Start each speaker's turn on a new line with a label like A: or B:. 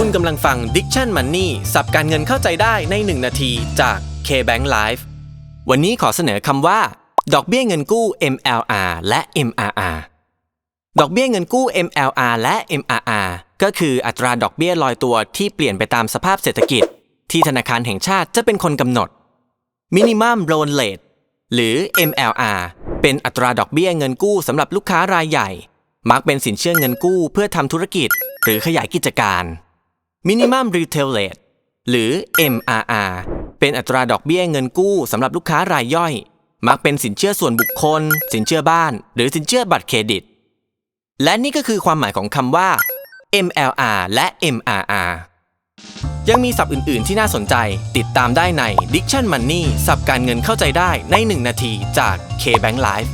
A: คุณกำลังฟัง Diction Money สับการเงินเข้าใจได้ใน 1 นาทีจาก KBank Live วันนี้ขอเสนอคำว่า ดอกเบี้ยเงินกู้ MLR และ MRR ดอกเบี้ยเงินกู้ MLR และ MRR ก็คืออัตราดอกเบี้ยลอยตัวที่เปลี่ยนไปตามสภาพเศรษฐกิจ ที่ธนาคารแห่งชาติจะเป็นคนกำหนด Minimum Loan Rate หรือ MLR เป็นอัตราดอกเบี้ยเงินกู้สำหรับลูกค้ารายใหญ่ มักเป็นสินเชื่อเงินกู้เพื่อทำธุรกิจ หรือขยายกิจการ Minimum Retail Rate หรือ MRR เป็นอัตราดอกเบี้ยเงินกู้สำหรับลูกค้ารายย่อย มักเป็นสินเชื่อส่วนบุคคล สินเชื่อบ้าน หรือสินเชื่อบัตรเครดิต และนี่ก็คือความหมายของคำว่า MLR และ MRR ยังมีศัพท์อื่น ๆ ที่น่าสนใจ ติดตามได้ใน Diction Money สับการเงินเข้าใจได้ใน 1 นาทีจาก KBank Live